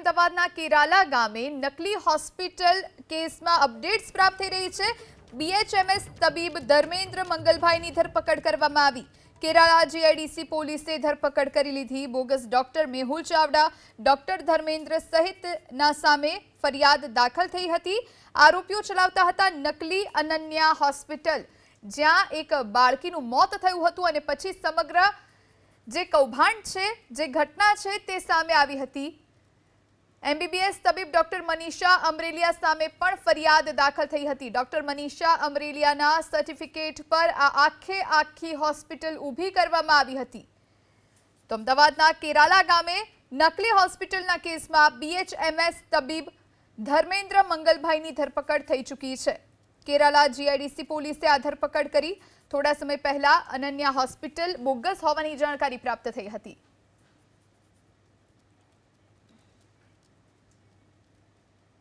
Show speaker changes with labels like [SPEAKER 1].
[SPEAKER 1] અમદાવાદના કેરાલા ગામે નકલી હોસ્પિટલ કેસમાં અપડેટ્સ પ્રાપ્ત થઈ રહી છે. બીએચએમએસ તબીબ ધર્મેન્દ્ર મંગલભાઈની ધરપકડ કરવામાં આવી. કેરાલા જીઆઈડીસી પોલીસે ધરપકડ કરી લીધી. Bogus doctor Mehul Chavda, doctor Dharmendra સહિતના સામે ફરિયાદ દાખલ થઈ હતી. આરોપીઓ ચલાવતા હતા નકલી અનન્યા હોસ્પિટલ, જ્યાં એક બાળકીનું મોત થયું હતું અને પછી સમગ્ર જે કૌભાંડ છે, જે ઘટના છે તે સામે આવી હતી. એમબીબીએસ તબીબ ડોક્ટર મનીષા અમરેલિયા સામે પણ ફરિયાદ દાખલ થઈ હતી. ડોક્ટર મનીષા અમરેલિયાના સર્ટિફિકેટ પર આ આખે આખી હોસ્પિટલ ઊભી કરવામાં આવી હતી. તો અમદાવાદના કેરાલા ગામે નકલી હોસ્પિટલના કેસમાં બીએચએમએસ તબીબ ધર્મેન્દ્ર મંગલભાઈની ધરપકડ થઈ ચૂકી છે. કેરાલા જીઆઈડીસી પોલીસે આ ધરપકડ કરી. થોડા સમય પહેલા અનન્યા હોસ્પિટલ બોગસ હોવાની જાણકારી પ્રાપ્ત થઈ હતી.